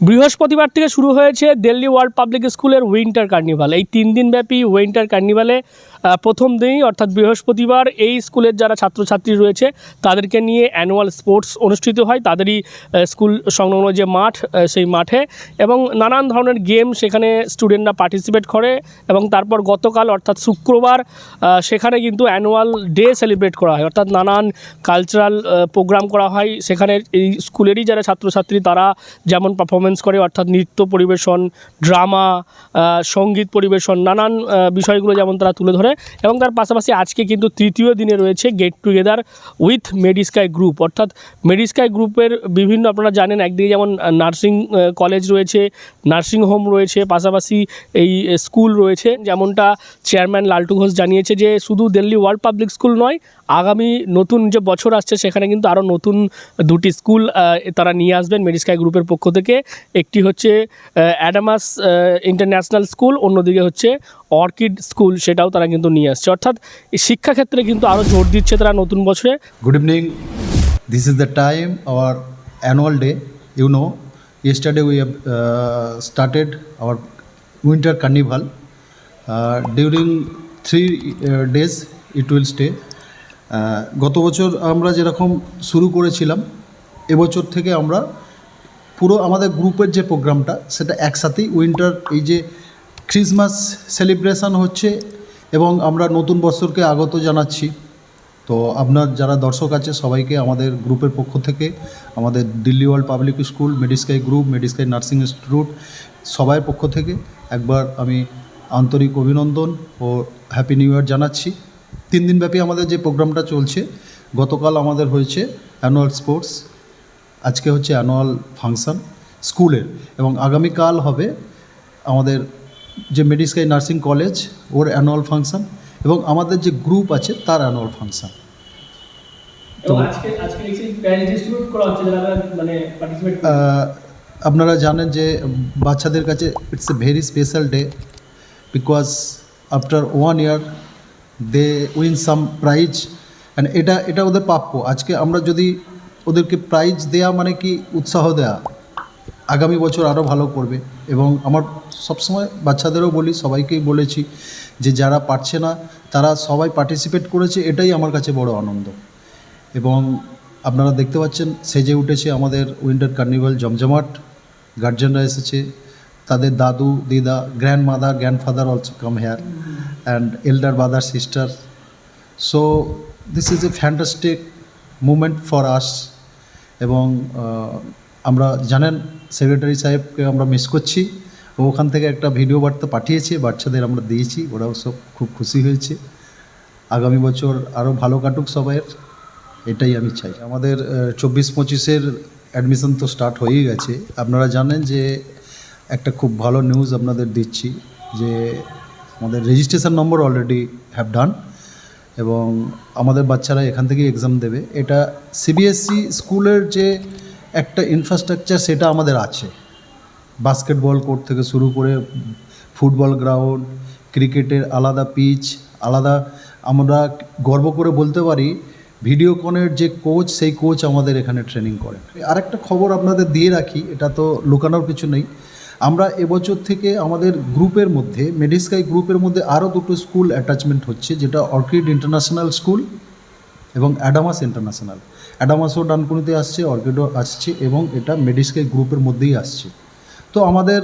বৃহস্পতিবার থেকে শুরু হয়েছে দিল্লি ওয়ার্ল্ড পাবলিক স্কুলের উইন্টার কার্নিভাল। এই তিন দিনব্যাপী উইন্টার কার্নিভালে প্রথম দিনই অর্থাৎ বৃহস্পতিবার এই স্কুলের যারা ছাত্রছাত্রী রয়েছে, তাদেরকে নিয়ে অ্যানুয়াল স্পোর্টস অনুষ্ঠিত হয়। তাদেরই স্কুল সংলগ্ন যে মাঠ সেই মাঠে এবং নানান ধরনের গেম সেখানে স্টুডেন্টরা পার্টিসিপেট করে এবং তারপর গতকাল অর্থাৎ শুক্রবার সেখানে কিন্তু অ্যানুয়াল ডে সেলিব্রেট করা হয়। অর্থাৎ নানান কালচারাল প্রোগ্রাম করা হয়। সেখানে এই স্কুলেরই যারা ছাত্রছাত্রী, তারা যেমন পারফরমেন্স করে, অর্থাৎ নৃত্য পরিবেশন, ড্রামা সংগীত পরিবেশন, নানান বিষয়গুলো যেমন তারা তুলে ধরে এবং তার পাশাপাশি আজকে কিন্তু তৃতীয় দিনে রয়েছে get together with Medisky group অর্থাৎ মেডিস্কাই গ্রুপের বিভিন্ন আপনারা জানেন, একদিকে যেমন নার্সিং কলেজ রয়েছে নার্সিং হোম রয়েছে, পাশাপাশি এই স্কুল রয়েছে। যেমনটা চেয়ারম্যান লালটু ঘোষ জানিয়েছে যে শুধু দিল্লি ওয়ার্ল্ড পাবলিক স্কুল নয় আগামী নতুন যে বছর আসছে সেখানে কিন্তু আরও নতুন দুটি স্কুল তারা নিয়ে আসবেন মেডিস্কাই গ্রুপের পক্ষ থেকে। একটি হচ্ছে অ্যাডামাস ইন্টারন্যাশনাল স্কুল অন্যদিকে হচ্ছে অর্কিড স্কুল সেটাও তারা কিন্তু নিয়ে আসছে। অর্থাৎ শিক্ষাক্ষেত্রে কিন্তু আরও জোর দিচ্ছে তারা নতুন বছরে। Good evening this is the time our annual day you know uh, started our winter carnival. Uh, during three uh, days, it will stay. গত বছর আমরা যেরকম শুরু করেছিলাম, এবছর থেকে আমরা পুরো আমাদের গ্রুপের যে প্রোগ্রামটা, সেটা একসাথেই উইন্টার এই যে ক্রিসমাস সেলিব্রেশন হচ্ছে এবং আমরা নতুন বছরকে আগত জানাচ্ছি। তো আপনার যারা দর্শক আছে, সবাইকে আমাদের গ্রুপের পক্ষ থেকে, আমাদের Delhi world public school Medisky group Medisky nursing institute সবার পক্ষ থেকে একবার আমি আন্তরিক অভিনন্দন ও হ্যাপি নিউ ইয়ার জানাচ্ছি। তিন দিনব্যাপী আমাদের যে প্রোগ্রামটা চলছে গতকাল আমাদের হয়েছে অ্যানুয়াল স্পোর্টস আজকে হচ্ছে অ্যানুয়াল ফাংশন স্কুলের এবং আগামীকাল হবে আমাদের যে মেডিস্কাই নার্সিং কলেজ ওর অ্যানুয়াল ফাংশন এবং আমাদের যে গ্রুপ আছে তার অ্যানুয়াল ফাংশন মানে পার্টিসিপেট আপনারা জানেন যে বাচ্চাদের কাছে it's a very special day because after one year they win some prize and এটা এটা ওদের প্রাপ্য। আজকে আমরা যদি ওদেরকে প্রাইজ দেয়া মানে কি উৎসাহ দেয়া, আগামী বছর আরও ভালো করবে। এবং আমার সবসময় বাচ্চাদেরও বলি, সবাইকেই বলেছি যে যারা পারছে না, তারা সবাই পার্টিসিপেট করেছে, এটাই আমার কাছে বড় আনন্দ। এবং আপনারা দেখতে পাচ্ছেন, সেজে উঠেছে আমাদের উইন্টার কার্নিভাল জমজমাট গার্জেনরা এসেছে। তাদের দাদু, দিদা grandmother grandfather also come here and elder brother sister so this is a fantastic moment for us এবং আমরা জানেন সেক্রেটারি সাহেবকে আমরা মিস করছি। ওখান থেকে একটা ভিডিও বার্তা পাঠিয়েছে, বাচ্চাদের আমরা দিয়েছি, ওরাও সব খুব খুশি হয়েছে। আগামী বছর আরও ভালো কাটুক সবাইয়ের এটাই আমি চাই। আমাদের চব্বিশ পঁচিশের অ্যাডমিশন তো স্টার্ট হয়েই গেছে। আপনারা জানেন যে একটা খুব ভালো নিউজ আপনাদের দিচ্ছি যে আমাদের registration number already have done এবং আমাদের বাচ্চারা এখান থেকেই এক্সাম দেবে। এটা সিবিএসসি স্কুলের যে একটা ইনফ্রাস্ট্রাকচার সেটা আমাদের আছে। বাস্কেটবল কোর্ট থেকে শুরু করে ফুটবল গ্রাউন্ড ক্রিকেটের আলাদা পিচ আলাদা আমরা গর্ব করে বলতে পারি ভিডিওকনের যে কোচ সেই কোচ আমাদের এখানে ট্রেনিং করেন। আরেকটা খবর আপনাদের দিয়ে রাখি, এটা তো লুকানোর কিছু নেই। আমরা এবছর থেকে আমাদের গ্রুপের মধ্যে মেডিস্কাই গ্রুপের মধ্যে আরও দুটো স্কুল অ্যাটাচমেন্ট হচ্ছে, যেটা অর্কিড ইন্টারন্যাশনাল স্কুল এবং অ্যাডামাস ইন্টারন্যাশনাল অ্যাডামাসও ডানকুনিতে আসছে অর্কিডও আসছে এবং এটা মেডিস্কাই গ্রুপের মধ্যেই আসছে। তো আমাদের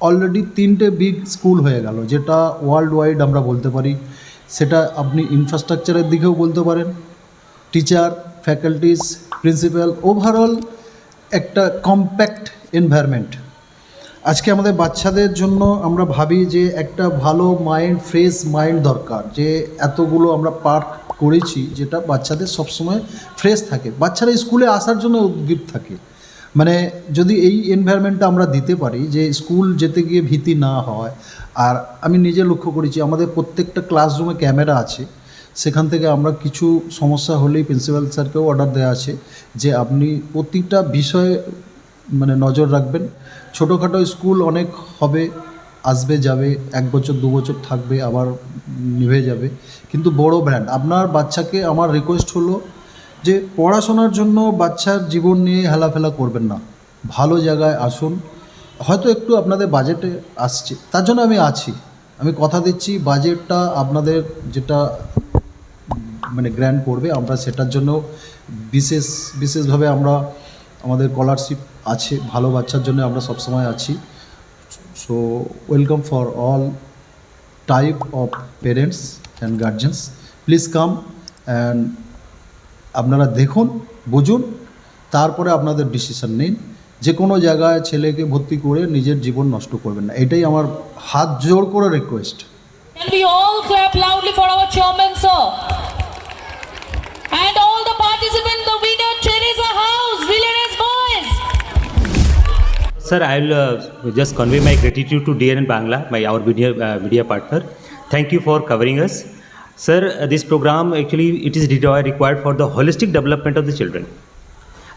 অলরেডি তিনটে বিগ স্কুল হয়ে গেল, যেটা ওয়ার্ল্ড ওয়াইড আমরা বলতে পারি। সেটা আপনি ইনফ্রাস্ট্রাকচারের দিকেও বলতে পারেন টিচার ফ্যাকাল্টিস প্রিন্সিপাল ওভারঅল একটা কম্প্যাক্ট এনভায়রনমেন্ট আজকে আমাদের বাচ্চাদের জন্য আমরা ভাবি যে একটা ভালো মাইন্ড ফ্রেশ মাইন্ড দরকার, যে এতগুলো আমরা পার্ক করেছি যেটা বাচ্চাদের সবসময় ফ্রেশ থাকে। বাচ্চারা স্কুলে আসার জন্য উদ্গ্রীব থাকে। মানে যদি এই এনভায়রনমেন্টটা আমরা দিতে পারি যে স্কুল যেতে গিয়ে ভীতি না হয়, আর আমি নিজে লক্ষ্য করেছি আমাদের প্রত্যেকটা ক্লাসরুমে ক্যামেরা আছে, সেখান থেকে আমরা কিছু সমস্যা হলেই প্রিন্সিপাল স্যারকেও অর্ডার দেওয়া আছে যে আপনি প্রতিটা বিষয়ে মানে নজর রাখবেন। ছোটোখাটো স্কুল অনেক হবে, আসবে, যাবে, এক বছর, দু বছর থাকবে, আবার নিভে যাবে। কিন্তু বড় ব্র্যান্ড আপনার বাচ্চাকে আমার রিকোয়েস্ট হলো যে পড়াশোনার জন্য বাচ্চার জীবন নিয়ে হেলাফেলা করবেন না। ভালো জায়গায় আসুন। হয়তো একটু আপনাদের বাজেটে আসছে, তার জন্য আমি আছি। আমি কথা দিচ্ছি বাজেটটা আপনাদের যেটা মানে গ্র্যান্ড করবে আমরা সেটার জন্য বিশেষ, বিশেষভাবে আমরা আমাদের স্কলারশিপ আছে ভালো বাচ্চার জন্য আমরা সবসময় আছি। So welcome for all type of parents and guardians please come and আপনারা দেখুন বুঝুন তারপরে আপনাদের ডিসিশন নিন। যে কোনো জায়গায় ছেলেকে ভর্তি করে নিজের জীবন নষ্ট করবেন না। এটাই আমার হাত জোর করে request Can we all clap loudly for our chairman, sir? And all the participants, the winner, Teresa Sir, I will uh, just convey my gratitude to DNN Bangla, my our media uh, media partner. Thank you for covering us. Sir, uh, this program actually it is required for the holistic development of the children,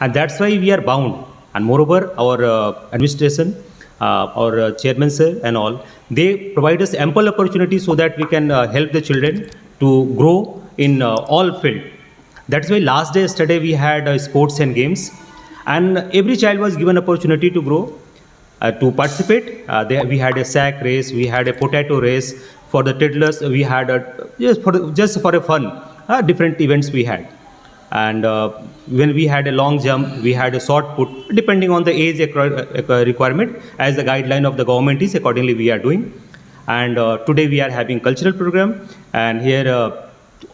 and that's why we are bound. And moreover, our uh, administration, uh, our uh, chairman sir, and all they provide us ample opportunity so that we can help the children to grow in all field. That's why last day yesterday we had sports and games, and every child was given opportunity to grow, uh, to participate. Uh, they, we had a sack race, we had a potato race for the toddlers. We had a, just for just for a fun, uh, different events we had. And uh, when we had a long jump, we had a short put, depending on the age uh, requirement, as the guideline of the government is, accordingly we are doing. And uh, today we are having cultural program, and here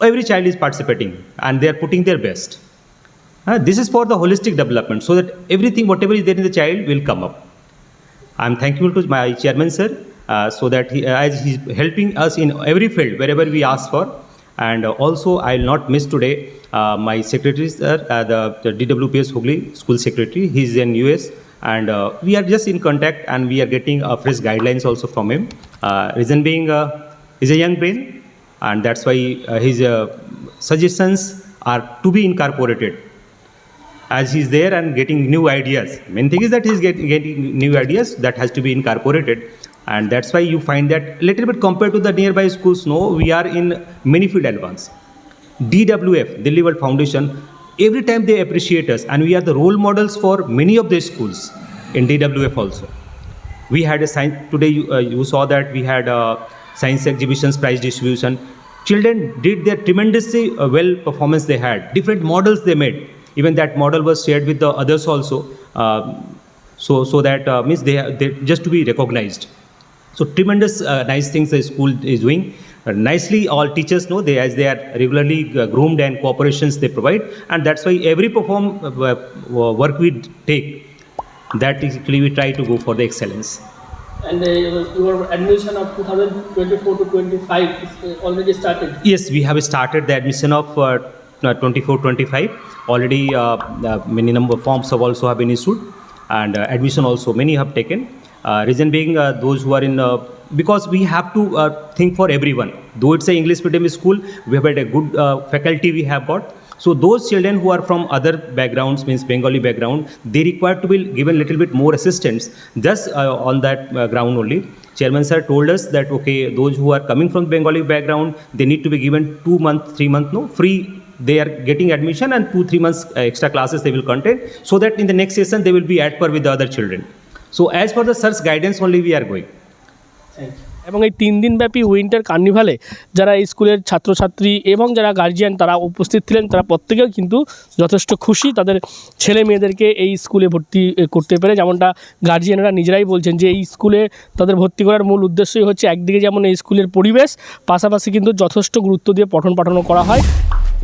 every child is participating, and they are putting their best. Uh, this is for the holistic development, so that everything, whatever is there in the child, will come up. I'm thankful to my chairman, sir, uh, so that he, as he's helping us in every field wherever we ask for. And uh, also, I'll not miss today uh, my secretary, sir, uh, the, the DWPS Hooghly school secretary. He's in US, and uh, we are just in contact, and we are getting uh, fresh guidelines also from him. Uh, reason being, uh, he's a young brain, and that's why uh, his uh, suggestions are to be incorporated as he's there and getting new ideas. Main thing is that he's get, getting new ideas that has to be incorporated, and that's why you find that little bit compared to the nearby schools. No, we are in many field advance. DWF, Delhi World Foundation, every time they appreciate us, and we are the role models for many of the schools in DWF also. We had a science today. You, uh, you saw that we had a science exhibitions prize distribution. Children did their tremendously uh, well performance. They had different models they made. Even that model was shared with the others also. Uh, so so that uh, means they, they just to be recognized. So tremendous uh, nice things the school is doing. Uh, nicely, all teachers know they as they are regularly groomed and cooperations they provide, and that's why every perform uh, uh, work we take, that is actually we try to go for the excellence. And uh, your admission of 2024 to 25 is already started. Yes, we have started the admission of uh, 24-25. Already, uh, uh, many number of forms have also have been issued, and uh, admission also many have taken. Uh, reason being, uh, those who are in uh, because we have to uh, think for everyone. Though it's a English medium school, we have had a good uh, faculty we have got. So those children who are from other backgrounds, means Bengali background, they require to be given little bit more assistance. Just uh, on that uh, ground only, chairman sir told us that okay, those who are coming from Bengali background, they need to be given two month, three month, no free. They are getting admission and two, three months uh, extra classes they will contain, so that in the next session they will be at par with the other children. So as per the sir's guidance only we are going. এবং এই তিন দিনব্যাপী winter কার্নিভালে যারা স্কুলের ছাত্রছাত্রী এবং যারা guardian তারা উপস্থিত ছিলেন তারা প্রত্যেকেও কিন্তু যথেষ্ট খুশি তাদের ছেলে মেয়েদেরকে এই স্কুলে ভর্তি করতে পেরে যেমনটা গার্জিয়ানরা নিজেরাই বলছেন যে এই স্কুলে তাদের ভর্তি করার মূল উদ্দেশ্যই হচ্ছে একদিকে যেমন এই স্কুলের পরিবেশ পাশাপাশি কিন্তু যথেষ্ট গুরুত্ব দিয়ে পঠন পাঠনও করা হয়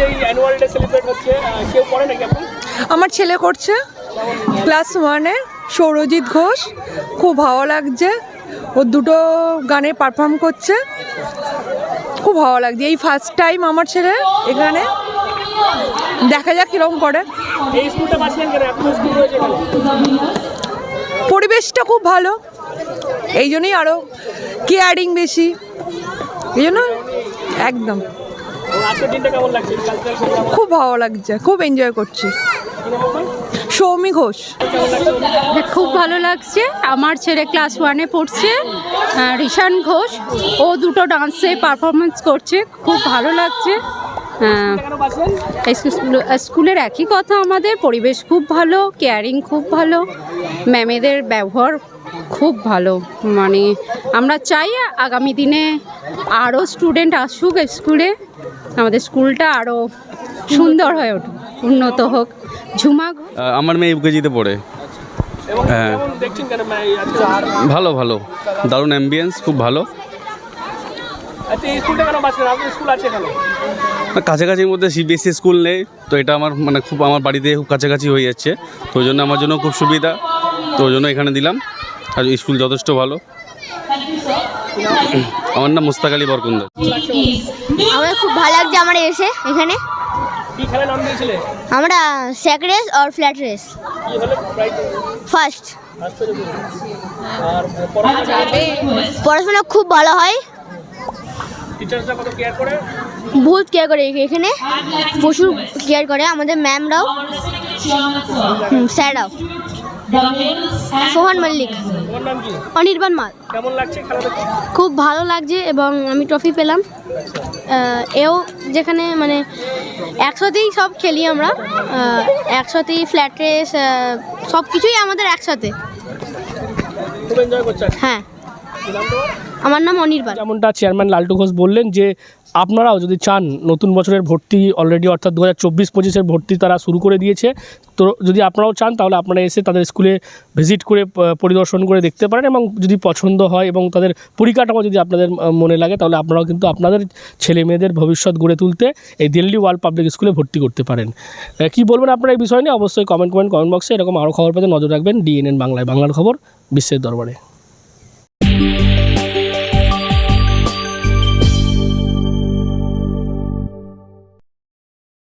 এই অ্যানুয়াল ডে সেলিব্রেট হচ্ছে কেউ পড়ে নাকি আপনি? আমার ছেলে করছে। ক্লাস ওয়ানে সৌরজিৎ ঘোষ খুব ভালো লাগছে। ও দুটো গানে পারফর্ম করছে। খুব ভালো লাগছে। এই ফার্স্ট টাইম আমার ছেলে এখানে। দেখা যাক কীরকম করে। পরিবেশটা খুব ভালো। এই জন্যই আরও কেয়ারিং বেশি। এই জন্য একদম। খুব ভালো লাগছে খুব এনজয় করছি। সৌমি ঘোষ। খুব ভালো লাগছে। আমার ছেলে ক্লাস ওয়ানে পড়ছে রিশান ঘোষ। ও দুটো ডান্সে পারফরমেন্স করছে খুব ভালো লাগছে। স্কুল- স্কুলের একই কথা আমাদের পরিবেশ খুব ভালো কেয়ারিং খুব ভালো ম্যামেদের ব্যবহার খুব খুব ভালো। মানে আমরা চাই আগামী দিনে আরও স্টুডেন্ট আসুক স্কুলে। আমাদের স্কুলটা আরও সুন্দর হয়ে উঠুক, উন্নত হোক। ঝুমা আমার মেয়ে ইউকেজিতে পড়ে। হ্যাঁ। ভালো ভালো। দারুণ অ্যাম্বিয়েন্স খুব ভালো। কাছাকাছির মধ্যে সিবিএসসি স্কুল নেই, তো এটা আমার মানে খুব আমার বাড়িতে খুব কাছাকাছি হয়ে যাচ্ছে। তো ওই জন্য আমার জন্য খুব সুবিধা, তো ওই জন্য এখানে দিলাম। আর স্কুল যথেষ্ট ভালো। আমার নাম মুস্তাক আলী বরকুন্দার। আমার খুব ভালো লাগছে আমার এসে এখানে। কি খেলায় নাম দিয়েছিলে? আমরা স্যাক রেস আর ফ্ল্যাট রেস। কি হলো? প্রাইজ? ফার্স্ট। পড়াশোনা খুব ভালো হয়। টিচার্সরা কেয়ার করে? বহুত কেয়ার করে এখানে। প্রচুর কেয়ার করে আমাদের ম্যামরাও স্যাররাও সোহান মল্লিক। তোমার নাম কি? অনির্বাণ মাল। কেমন লাগছে খুব ভালো লাগছে এবং আমি ট্রফি পেলাম। এও যেখানে মানে একসাথেই সব খেলি আমরা। একসাথেই ফ্ল্যাট রেস সব কিছুই আমাদের একসাথে। হ্যাঁ? আমার নাম অনির্বাণ যেমনটা চেয়ারম্যান লালটু ঘোষ বললেন যে আপনারাও যদি চান নতুন বছরের ভর্তি অলরেডি অর্থাৎ দু হাজার চব্বিশ ভর্তি তারা শুরু করে দিয়েছে, তো যদি আপনারাও চান তাহলে আপনারা এসে তাদের স্কুলে ভিজিট করে পরিদর্শন করে দেখতে পারেন এবং যদি পছন্দ হয় এবং তাদের পরিকাঠামো যদি আপনাদের মনে লাগে তাহলে আপনারাও কিন্তু আপনাদের ছেলে মেয়েদের ভবিষ্যৎ গড়ে তুলতে এই দিল্লি ওয়ার্ল্ড পাবলিক স্কুলে ভর্তি করতে পারেন। কি বলবেন আপনারা এই বিষয় নিয়ে? অবশ্যই কমেন্ট কমেন্ট কমেন্ট বক্সে এরকম আরও খবর পেতে নজর রাখবেন ডিএনএন বাংলায়। বাংলার খবর বিশ্বের দরবারে।